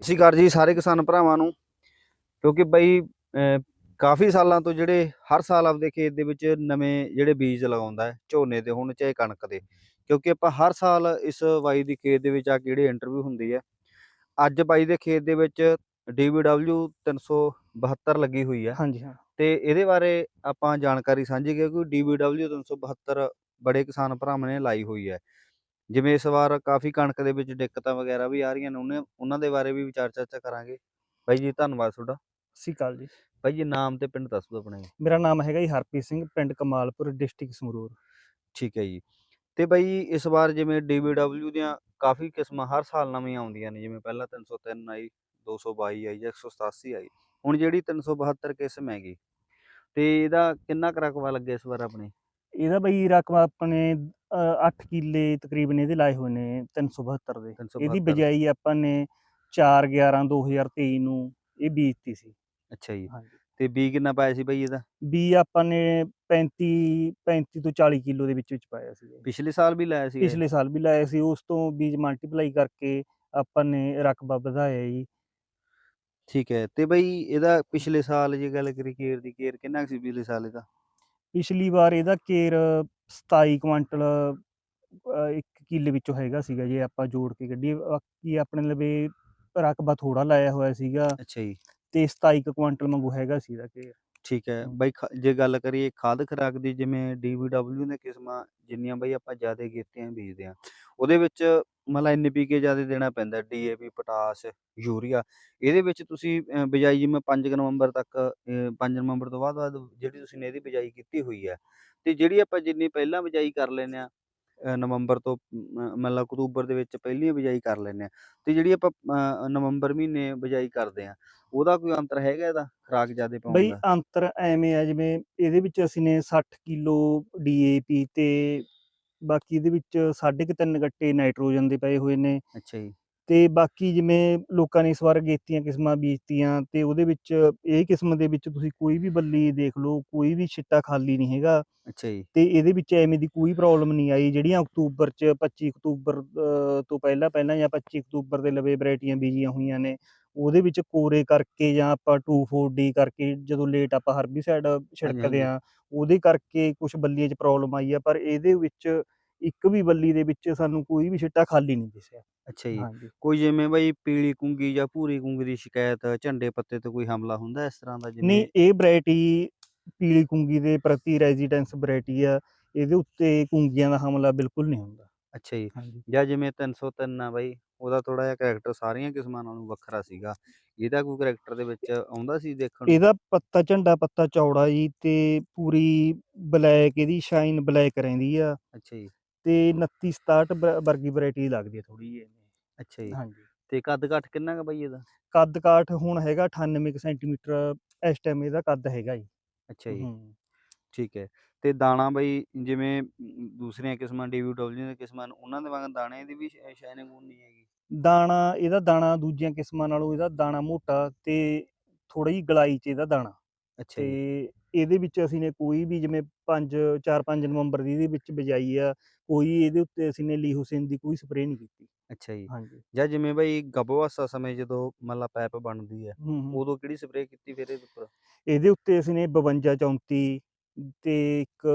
ਅਸੀਂ ਕਰ ਜੀ ਸਾਰੇ ਕਿਸਾਨ ਭਰਾਵਾਂ ਨੂੰ। ਕਿਉਂਕਿ ਬਈ ਕਾਫੀ ਸਾਲਾਂ ਤੋਂ ਜਿਹੜੇ ਹਰ ਸਾਲ ਆਪਦੇ ਖੇਤ ਦੇ ਵਿੱਚ ਨਵੇਂ ਜਿਹੜੇ ਬੀਜ ਲਗਾਉਂਦਾ ਝੋਨੇ ਦੇ ਹੋਣ ਚਾਹੇ ਕਣਕ ਦੇ। ਕਿਉਂਕਿ ਆਪਾਂ ਹਰ ਸਾਲ ਇਸ ਬਾਈ ਦੀ ਖੇਤ ਦੇ ਵਿੱਚ ਆ ਕੇ ਜਿਹੜੀ ਇੰਟਰਵਿਊ ਹੁੰਦੀ ਹੈ ਅੱਜ ਬਾਈ ਦੇ ਖੇਤ ਦੇ ਵਿੱਚ DBW 372 ਲੱਗੀ ਹੋਈ ਹੈ ਹਾਂਜੀ ਹਾਂ। ਤੇ ਇਹਦੇ ਬਾਰੇ ਆਪਾਂ ਜਾਣਕਾਰੀ ਸਾਂਝੀ ਕਿ DBW 372 ਬੜੇ ਕਿਸਾਨ ਭਰਾਵਾਂ ਨੇ ਲਾਈ ਹੋਈ ਹੈ ਜਿਵੇਂ ਇਸ ਵਾਰ ਕਾਫੀ ਕਣਕ ਦੇ ਵਿੱਚ ਦਿੱਕਤਾਂ ਵਗੈਰਾ ਵੀ ਆ ਰਹੀਆਂ ਨੇ ਉਹਨੇ ਉਹਨਾਂ ਦੇ ਬਾਰੇ ਵੀ ਵਿਚਾਰ ਚਰਚਾ ਕਰਾਂਗੇ। ਬਾਈ ਜੀ ਧੰਨਵਾਦ ਤੁਹਾਡਾ। ਸਤਿ ਅਕਾਲ ਜੀ। ਬਾਈ ਜੀ ਨਾਮ ਤੇ ਪਿੰਡ ਦੱਸ ਦਿਓ ਆਪਣਾ। ਮੇਰਾ ਨਾਮ ਹੈਗਾ ਜੀ ਹਰਪ੍ਰੀਤ ਸਿੰਘ ਪਿੰਡ ਕਮਾਲਪੁਰ ਡਿਸਟ੍ਰਿਕਟ ਸੰਗਰੂਰ। ਠੀਕ ਹੈ ਜੀ। ਤੇ ਬਾਈ ਇਸ ਵਾਰ ਜਿਵੇਂ DBW ਦੀਆਂ ਕਾਫੀ ਕਿਸਮਾਂ ਹਰ ਸਾਲ ਨਵੀਆਂ ਆਉਂਦੀਆਂ ਨੇ ਜਿਵੇਂ ਪਹਿਲਾਂ 303 ਆਈ 222 ਆਈ ਜਾਂ 187 ਆਈ ਹੁਣ ਜਿਹੜੀ 372 ਕਿਸਮ ਹੈਗੀ। ਤੇ ਇਹਦਾ ਕਿੰਨਾ ਕੁ ਰਕਬਾ ਲੱਗਿਆ ਇਸ ਵਾਰ ਆਪਣੇ? ਇਹਦਾ ਬਈ ਰਕਮ ਆਪਣੇ 8 ਕਿੱਲੇ ਤਕਰੀਬਨ ਇਹਦੇ ਲਾਏ ਹੋਏ ਨੇ 372 ਦੇ। ਇਹਦੀ 372 ਬਜਾਈ ਆਪਾਂ ਨੇ 4 11 2023 ਨੂੰ ਇਹ ਬੀਜਤੀ ਸੀ। ਅੱਛਾ ਜੀ। ਤੇ ਬੀ ਕਿੰਨਾ ਪਾਇਆ ਸੀ ਬਾਈ ਇਹਦਾ? ਬੀ ਆਪਾਂ ਨੇ 35 35 ਤੋਂ 40 ਕਿਲੋ ਦੇ ਵਿੱਚ ਵਿੱਚ ਪਾਇਆ ਸੀ। ਪਿਛਲੇ ਸਾਲ ਵੀ ਲਾਇਆ ਸੀ? ਪਿਛਲੇ ਸਾਲ ਵੀ ਲਾਇਆ ਸੀ। ਉਸ ਤੋਂ ਬੀਜ ਮਲਟੀਪਲਾਈ ਕਰਕੇ ਆਪਾਂ ਨੇ ਰਕਬਾ ਵਧਾਇਆ ਜੀ। ਠੀਕ ਹੈ। ਤੇ ਬਈ ਇਹਦਾ ਪਿਛਲੇ ਸਾਲ ਜੇ ਗੱਲ ਕਰੀ ਕੇਰ ਦੀ ਕੇਰ ਕਿੰਨਾ ਸੀ ਪਿਛਲੇ ਸਾਲ ਇਹਦਾ? ਪਿਛਲੀ ਵਾਰ ਇਹਦਾ ਕੇਰ 27 ਕੁਆਂਟਲ ਅ, ਇੱਕ ਕਿੱਲੇ ਵਿੱਚੋਂ ਹੈਗਾ ਸੀਗਾ ਜੇ ਆਪਾਂ ਜੋੜ ਕੇ ਕੱਢੀਏ। ਬਾਕੀ ਆਪਣੇ ਲਵੇ ਰਕਬਾ ਥੋੜਾ ਲਾਇਆ ਹੋਇਆ ਸੀਗਾ ਅੱਛਾ ਜੀ। ਤੇ 27 ਕੁ ਕੁਆਂਟਲ ਵਾਂਗੂ ਹੈਗਾ ਸੀ ਇਹਦਾ ਕੇਰ ਠੀਕ ਹੈ। ਬਈ ਖ- ਜੇ ਗੱਲ ਕਰੀਏ ਖਾਦ ਖੁਰਾਕ ਦੀ ਜਿਵੇਂ DBW ਦੀਆਂ ਕਿਸਮਾਂ ਜਿੰਨੀਆਂ ਬਈ ਆਪਾਂ ਜ਼ਿਆਦਾ ਕੀਤੀਆਂ ਬੀਜਦੇ ਆ ਉਹਦੇ ਵਿੱਚ ਮਤਲਬ NPK ਜ਼ਿਆਦਾ ਦੇਣਾ ਪੈਂਦਾ DAP ਪੋਟਾਸ ਯੂਰੀਆ ਇਹਦੇ ਵਿੱਚ ਤੁਸੀਂ ਬਿਜਾਈ ਜਿਵੇਂ 5 ਨਵੰਬਰ ਤੱਕ 5 ਨਵੰਬਰ ਤੋਂ ਬਾਅਦ ਬਾਅਦ ਜਿਹੜੀ ਤੁਸੀਂ ਨੇ ਇਹਦੀ ਬਿਜਾਈ ਕੀਤੀ ਹੋਈ ਹੈ ਤੇ ਜਿਹੜੀ ਆਪਾਂ ਜਿੰਨੀ ਪਹਿਲਾਂ ਬਿਜਾਈ ਕਰ ਲੈਨੇ ਆ ਨਵੰਬਰ ਤੋਂ ਮਤਲਬ ਅਕਤੂਬਰ ਦੇ ਵਿੱਚ ਪਹਿਲੀ ਬਿਜਾਈ ਕਰ ਲੈਨੇ ਆ ਤੇ ਜਿਹੜੀ ਆਪਾਂ ਨਵੰਬਰ ਮਹੀਨੇ ਬਿਜਾਈ ਕਰਦੇ ਆ ਉਹਦਾ ਕੋਈ ਅੰਤਰ ਹੈਗਾ ਇਹਦਾ? ਖੁਰਾਕ ਜ਼ਿਆਦਾ ਪਾਉਣ ਬਈ ਅੰਤਰ ਐਵੇਂ ਆ ਜਿਵੇਂ ਇਹਦੇ ਵਿੱਚ ਅਸੀਂ ਨੇ 60 ਕਿਲੋ DAP ਤੇ ਬਾਕੀ ਇਹਦੇ ਵਿੱਚ ਸਾਢੇ ਕੁ ਤਿੰਨ ਗੱਟੇ ਨਾਈਟ੍ਰੋਜਨ ਦੇ ਪਏ ਹੋਏ ਨੇ ਅੱਛਾ ਜੀ। ਤੇ ਬਾਕੀ ਜਿਵੇਂ ਲੋਕਾਂ ਨੇ ਇਸ ਵਾਰ ਗੇਤੀਆਂ ਕਿਸਮਾਂ ਬੀਜਤੀਆਂ ਤੇ ਉਹਦੇ ਵਿੱਚ ਇਹ ਕਿਸਮ ਦੇ ਵਿੱਚ ਤੁਸੀਂ ਕੋਈ ਵੀ ਬੱਲੀ ਦੇਖ ਲਓ ਕੋਈ ਵੀ ਛਿੱਟਾ ਖਾਲੀ ਨਹੀਂ ਹੈਗਾ ਅੱਛਾ ਜੀ ਤੇ ਇਹਦੇ ਵਿੱਚ ਐਵੇਂ ਦੀ ਕੋਈ ਪ੍ਰੋਬਲਮ ਨਹੀਂ ਆਈ ਜਿਹੜੀਆਂ ਅਕਤੂਬਰ ਚ 25 ਅਕਤੂਬਰ ਤੋਂ ਪਹਿਲਾਂ ਪਹਿਲਾਂ ਜਾਂ 25 ਅਕਤੂਬਰ ਦੇ ਲਵੇ ਵੈਰਾਈਟੀਆਂ ਬੀਜੀਆਂ ਹੋਈਆਂ ਨੇ ਉਹਦੇ ਵਿੱਚ ਕੋਰੇ ਕਰਕੇ ਜਾਂ ਆਪਾਂ 2,4-D ਕਰਕੇ ਜਦੋਂ ਲੇਟ ਆਪਾਂ ਹਰਬੀਸਾਈਡ ਛਿੜਕਦੇ ਹਾਂਜੀ। ਆ ਉਹਦੇ ਕਰਕੇ ਕੁਝ ਬੱਲੀਆਂ 'ਚ ਪ੍ਰੋਬਲਮ ਆਈ ਆ ਪਰ ਇਹਦੇ ਵਿੱਚ ਇੱਕ ਵੀ ਬੱਲੀ ਦੇ ਵਿੱਚ ਸਾਨੂੰ ਕੋਈ ਵੀ ਛਿੱਟਾ ਖਾਲੀ ਨਹੀਂ ਦਿਸਿਆ। ਅੱਛਾ ਜੀ ਹਾਂਜੀ। ਕੋਈ ਜਿਵੇਂ ਬਈ ਪੀਲੀ ਕੁੰਗੀ ਜਾਂ ਭੂਰੀ ਕੁੰਗੀ ਦੀ ਸ਼ਿਕਾਇਤ ਝੰਡੇ ਪੱਤੇ ਤੇ ਕੋਈ ਹਮਲਾ ਹੁੰਦਾ ਇਸ ਤਰ੍ਹਾਂ ਦਾ ਨਹੀਂ ਜਿਵੇਂ ਇਹ ਵੈਰਾਈਟੀ ਪੀਲੀ ਕੁੰਗੀ ਦੇ ਪ੍ਰਤੀ ਰੈਜ਼ੀਡੈਂਸ ਵੈਰਾਈਟੀ ਆ ਇਹਦੇ ਉੱਤੇ ਕੁੰਗੀਆਂ ਦਾ ਹਮਲਾ ਬਿਲਕੁਲ ਨਹੀਂ ਹੁੰਦਾ। ਅੱਛਾ ਜੀ ਹਾਂਜੀ। ਜਾਂ ਜਿਵੇਂ 303 ਆ ਬਈ ਉਹਦਾ ਥੋੜਾ ਜਿਹਾ ਕਰੈਕਟਰ ਸਾਰੀਆਂ ਕਿਸਮਾਂ ਨਾਲੋਂ ਵੱਖਰਾ ਸੀਗਾ। ਇਹਦਾ ਕੋਈ ਕਰੈਕਟਰ ਦੇ ਵਿੱਚ ਆਉਂਦਾ ਸੀ ਦੇਖਣ ਨੂੰ? ਇਹਦਾ ਪੱਤਾ ਝੰਡਾ ਪੱਤਾ ਚੌੜਾ ਜੀ ਤੇ ਪੂਰੀ ਬਲੈਕ ਇਹਦੀ ਸ਼ਾਈਨ ਬਲੈਕ ਰਹਿੰਦੀ ਆ। ਅੱਛਾ ਜੀ। ਤੇ 29 67 ਵ- ਵਰਗੀ ਵੈਰਾਈਟੀ ਲੱਗਦੀ ਹੈ ਥੋੜੀ ਜਿਹੀ ਅੱਛਾ ਜੀ। ਹਾਂਜੀ। ਤੇ ਕੱਦ ਘੱਟ ਕਿੰਨਾ ਕ ਬਈ ਇਹਦਾ? ਕੱਦ ਕਾਠ ਹੁਣ ਹੈਗਾ 98 ਕੁ ਸੈਂਟੀਮੀਟਰ ਇਸ ਟਾਈਮ ਇਹਦਾ ਕੱਦ ਹੈਗਾ ਜੀ। ਅੱਛਾ ਜੀ। ਹੂੰ। ਠੀਕ ਹੈ। ਤੇ ਦਾਣਾ ਬਈ ਜਿਵੇਂ ਦੂਸਰੀਆਂ ਕਿਸਮਾਂ DBW ਦੀਆਂ ਕਿਸਮਾਂ ਨੂੰ ਉਹਨਾਂ ਦੇ ਵਾਂਗ ਦਾਣੇ ਦੀ ਵੀ ਸ਼ਾਇਨਿੰਗ ਨਹੀਂ ਹੈਗੀ? ਦਾਣਾ ਇਹਦਾ ਦਾਣਾ ਦੂਜੀਆਂ ਕਿਸਮਾਂ ਨਾਲੋਂ ਇਹਦਾ ਦਾਣਾ ਮੋਟਾ ਤੇ ਥੋੜਾ ਜਿਹੀ ਗਲਾਈ ਚ ਇਹਦਾ ਦਾਣਾ। ਅੱਛਾ ਜੀ। ਤੇ ਇਹਦੇ ਵਿੱਚ ਅਸੀਂ ਨੇ ਕੋਈ ਵੀ ਜਿਵੇਂ 5 4 5 ਨਵੰਬਰ ਦੀ ਇਹਦੇ ਵਿੱਚ ਬਜਾਈ ਆ ਕੋਈ ਇਹਦੇ ਉੱਤੇ ਅਸੀਂ ਨੇ ਲੀਹੋਸਿਨ ਦੀ ਕੋਈ ਸਪਰੇਅ ਨਹੀਂ ਕੀਤੀ। ਅੱਛਾ ਜੀ। ਹਾਂਜੀ। ਜਾਂ ਜਿਵੇਂ ਬਈ ਗਬੋਆਸਾ ਸਮੇਂ ਜਦੋਂ ਮਤਲਬ ਪੈਪ ਬਣਦੀ ਹੈ ਉਦੋਂ ਕਿਹੜੀ ਸਪਰੇਅ ਕੀਤੀ ਫਿਰ ਇਹਦੇ ਉੱਪਰ? ਇਹਦੇ ਉੱਤੇ ਅਸੀਂ ਨੇ 52 34 ਤੇ ਇੱਕ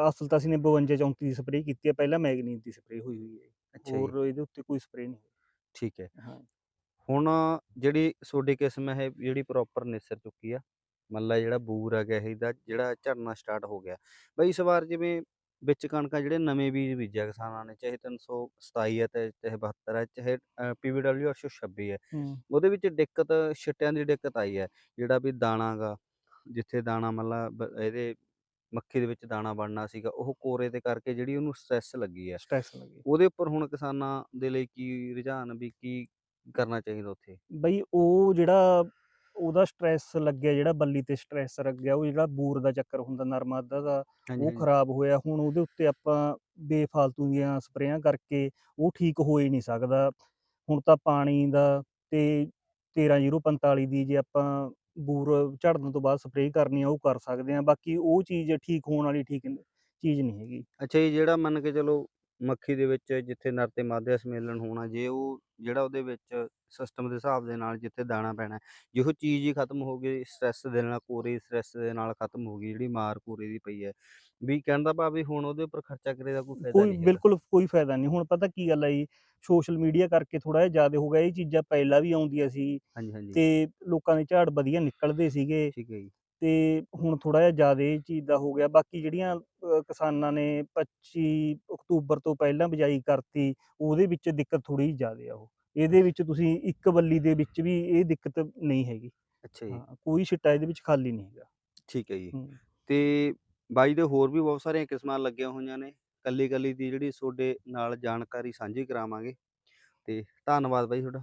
ਅਸਲ ਤਾਂ ਅਸੀਂ ਨੇ 52 34 ਦੀ ਸਪਰੇਅ ਕੀਤੀ ਹੈ ਪਹਿਲਾਂ ਮੈਗਨੀਜ਼ ਦੀ ਸਪਰੇਅ ਹੋਈ ਹੋਈ ਹੈ ਅੱਛਾ ਹੋਰ ਇਹਦੇ ਉੱਤੇ ਕੋਈ ਸਪਰੇਅ ਨਹੀਂ ਠੀਕ ਹੈ। ਹਾਂ। ਹੁਣ ਜਿਹੜੀ ਤੁਹਾਡੀ ਕਿਸਮ ਹੈ ਜਿਹੜੀ ਪ੍ਰੋਪਰ ਨਿਸਰ ਚੁੱਕੀ ਆ ਮੱਲਾ ਜਿਹੜਾ ਬੂਰ ਆ ਗਿਆ ਇਹਦਾ ਜਿਹੜਾ ਝੜਨਾ ਸਟਾਰਟ ਹੋ ਗਿਆ। ਬਈ ਇਸ ਵਾਰ ਜਿਵੇਂ ਵਿੱਚ ਕਣਕਾਂ ਜਿਹੜੇ ਨਵੇਂ ਬੀਜ ਬੀਜਿਆ ਕਿਸਾਨਾਂ ਨੇ ਚਾਹੇ 327 ਹੈ ਤੇ ਚਾਹੇ 72 ਹੈ ਚਾਹੇ PVW 826 ਹੈ। ਉਹਦੇ ਵਿੱਚ ਦਿੱਕਤ ਛਿੱਟਿਆਂ ਦੀ ਦਿੱਕਤ ਆਈ ਹੈ ਜਿਹੜਾ ਵੀ ਦਾਣਾ ਗਾ ਜਿੱਥੇ ਦਾਣਾ ਮਤਲਬ ਇਹਦੇ ਮੱਕੀ ਦੇ ਵਿੱਚ ਦਾਣਾ ਬਣਨਾ ਸੀਗਾ ਉਹ ਕੋਰੇ ਦੇ ਕਰਕੇ ਜਿਹੜੀ ਉਹਨੂੰ ਸਟ੍ਰੈਸ ਲੱਗੀ ਹੈ ਸਟ੍ਰੈਸ ਲੱਗੇ। ਉਹਦੇ ਉੱਪਰ ਹੁਣ ਕਿਸਾਨਾਂ ਦੇ ਲਈ ਕੀ ਰੁਝਾਨ ਵੀ ਕੀ ਕਰਨਾ ਚਾਹੀਦਾ ਉੱਥੇ? ਬਈ ਉਹ ਜਿਹੜਾ ਉਹਦਾ ਸਟ੍ਰੈਸ ਲੱਗਿਆ ਜਿਹੜਾ ਬੱਲੀ ਤੇ ਸਟ੍ਰੈਸ ਲੱਗਿਆ ਉਹ ਜਿਹੜਾ ਬੂਰ ਦਾ ਚੱਕਰ ਹੁੰਦਾ ਨਰਮਾ ਅੱਧਾ ਦਾ ਉਹ ਖਰਾਬ ਹੋਇਆ ਹੁਣ ਉਹਦੇ ਉੱਤੇ ਆਪਾਂ ਬੇਫਾਲਤੂ ਦੀਆਂ ਸਪਰੇਆਂ ਕਰਕੇ ਉਹ ਠੀਕ ਹੋ ਹੀ ਨਹੀਂ ਸਕਦਾ। ਹੁਣ ਤਾਂ ਪਾਣੀ ਦਾ ਤੇ 13045 ਦੀ ਜੇ ਆਪਾਂ ਬੂਰ ਝੜਨ ਤੋਂ ਬਾਅਦ ਸਪਰੇਅ ਕਰਨੀ ਆ ਉਹ ਕਰ ਸਕਦੇ ਆ ਬਾਕੀ ਉਹ ਚੀਜ਼ ਠੀਕ ਹੋਣ ਵਾਲੀ ਠੀਕ ਚੀਜ਼ ਨਹੀਂ ਹੈਗੀ। ਅੱਛਾ ਜੀ ਜਿਹੜਾ ਮੰਨ ਕੇ ਚਲੋ ਮੱਖੀ ਦੇ ਵਿੱਚ ਜਿੱਥੇ ਨਰ ਤੇ ਮਾਦਾ ਸੰਮੇਲਨ ਹੋਣਾ ਜੇ ਉਹ ਜਿਹੜਾ ਉਹਦੇ ਵਿੱਚ ਸਿਸਟਮ ਦੇ ਹਿਸਾਬ ਦੇ ਨਾਲ ਜਿੱਥੇ ਦਾਣਾ ਪੈਣਾ ਜੇ ਉਹ ਚੀਜ਼ ਹੀ ਖਤਮ ਹੋ ਗਈ ਸਟ੍ਰੈਸ ਦੇ ਨਾਲ ਕੋਰੇ ਸਟ੍ਰੈਸ ਦੇ ਨਾਲ ਖਤਮ ਹੋ ਗਈ ਜਿਹੜੀ ਮਾਰ ਕੋਰੇ ਦੀ ਪਈ ਹੈ ਵੀ ਕਹਿਣ ਦਾ ਭਾਵ ਵੀ ਹੁਣ ਉਹਦੇ ਉੱਪਰ ਖਰਚਾ ਕਰੇ ਦਾ ਕੋਈ ਫਾਇਦਾ ਨਹੀਂ ਬਿਲਕੁਲ ਕੋਈ ਫਾਇਦਾ ਨਹੀਂ ਹੁਣ ਪਤਾ ਕੀ ਗੱਲ ਆ ਜੀ ਸੋਸ਼ਲ ਮੀਡੀਆ ਕਰਕੇ ਥੋੜਾ ਜਿਹਾ ਜ਼ਿਆਦਾ ਹੋ ਗਿਆ ਇਹ ਚੀਜ਼ਾਂ ਪਹਿਲਾਂ ਵੀ ਆਉਂਦੀਆਂ ਸੀ ਹਾਂਜੀ ਹਾਂਜੀ। ਤੇ ਲੋਕਾਂ ਦੇ ਝਾੜ ਵਧੀਆ ਨਿਕਲਦੇ ਸੀਗੇ। ਠੀਕ ਹੈ ਜੀ। ਤੇ ਹੁਣ ਥੋੜਾ ਜਿਹਾ ਜ਼ਿਆਦਾ ਇਹ ਚੀਜ਼ ਦਾ ਹੋ ਗਿਆ। ਬਾਕੀ ਜਿਹੜੀਆਂ ਕਿਸਾਨਾਂ ਨੇ 25 ਅਕਤੂਬਰ ਤੋਂ ਪਹਿਲਾਂ ਬਿਜਾਈ ਕਰਤੀ ਉਹਦੇ ਵਿੱਚ ਦਿੱਕਤ ਥੋੜੀ ਜ਼ਿਆਦਾ ਆ ਉਹ। ਇਹਦੇ ਵਿੱਚ ਤੁਸੀਂ ਇੱਕ ਬੱਲੀ ਦੇ ਵਿੱਚ ਵੀ ਇਹ ਦਿੱਕਤ ਨਹੀਂ ਹੈਗੀ। ਅੱਛਾ ਜੀ। ਹਾਂ ਕੋਈ ਛਿੱਟਾ ਇਹਦੇ ਵਿੱਚ ਖਾਲੀ ਨਹੀਂ ਹੈਗਾ। ਠੀਕ ਹੈ ਜੀ। ਹੂੰ। ਤੇ ਬਾਈ ਦੇ ਹੋਰ ਵੀ ਬਹੁਤ ਸਾਰੀਆਂ ਕਿਸਮਾਂ ਲੱਗੀਆਂ ਹੋਈਆਂ ਨੇ। ਕੱਲੀ ਕੱਲੀ ਦੀ ਜਿਹੜੀ ਤੁਹਾਡੇ ਨਾਲ ਜਾਣਕਾਰੀ ਸਾਂਝੀ ਕਰਾਵਾਂਗੇ। ਤੇ ਧੰਨਵਾਦ ਬਾਈ ਤੁਹਾਡਾ।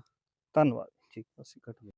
ਧੰਨਵਾਦ। ਠੀਕ। ਅਸੀਂ ਕੱਟ